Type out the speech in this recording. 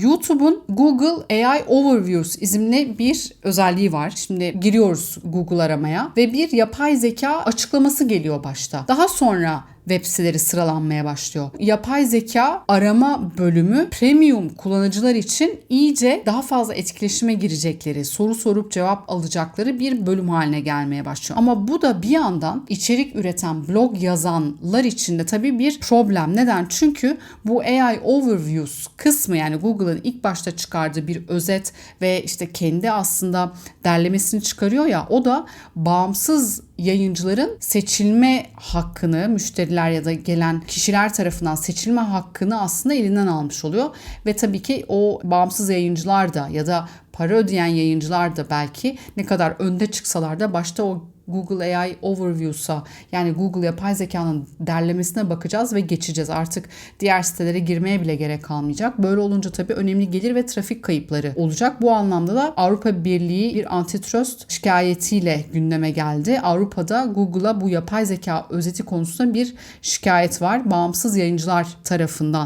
YouTube'un Google AI Overviews isimli bir özelliği var. Şimdi giriyoruz Google aramaya ve bir yapay zeka açıklaması geliyor başta. Daha sonra web siteleri sıralanmaya başlıyor. Yapay zeka arama bölümü premium kullanıcılar için iyice daha fazla etkileşime girecekleri, soru sorup cevap alacakları bir bölüm haline gelmeye başlıyor. Ama bu da bir yandan içerik üreten, blog yazanlar için de tabii bir problem. Neden? Çünkü bu AI Overviews kısmı yani Google'ın ilk başta çıkardığı bir özet ve işte kendi aslında derlemesini çıkarıyor ya o da bağımsız yayıncıların seçilme hakkını müşteriler ya da gelen kişiler tarafından seçilme hakkını aslında elinden almış oluyor. Ve tabii ki o bağımsız yayıncılar da ya da para ödeyen yayıncılar da belki ne kadar önde çıksalar da başta o Google AI Overviews'a yani Google yapay zekanın derlemesine bakacağız ve geçeceğiz. Artık diğer sitelere girmeye bile gerek kalmayacak. Böyle olunca tabii önemli gelir ve trafik kayıpları olacak. Bu anlamda da Avrupa Birliği bir antitrust şikayetiyle gündeme geldi. Avrupa'da Google'a bu yapay zeka özeti konusunda bir şikayet var. Bağımsız yayıncılar tarafından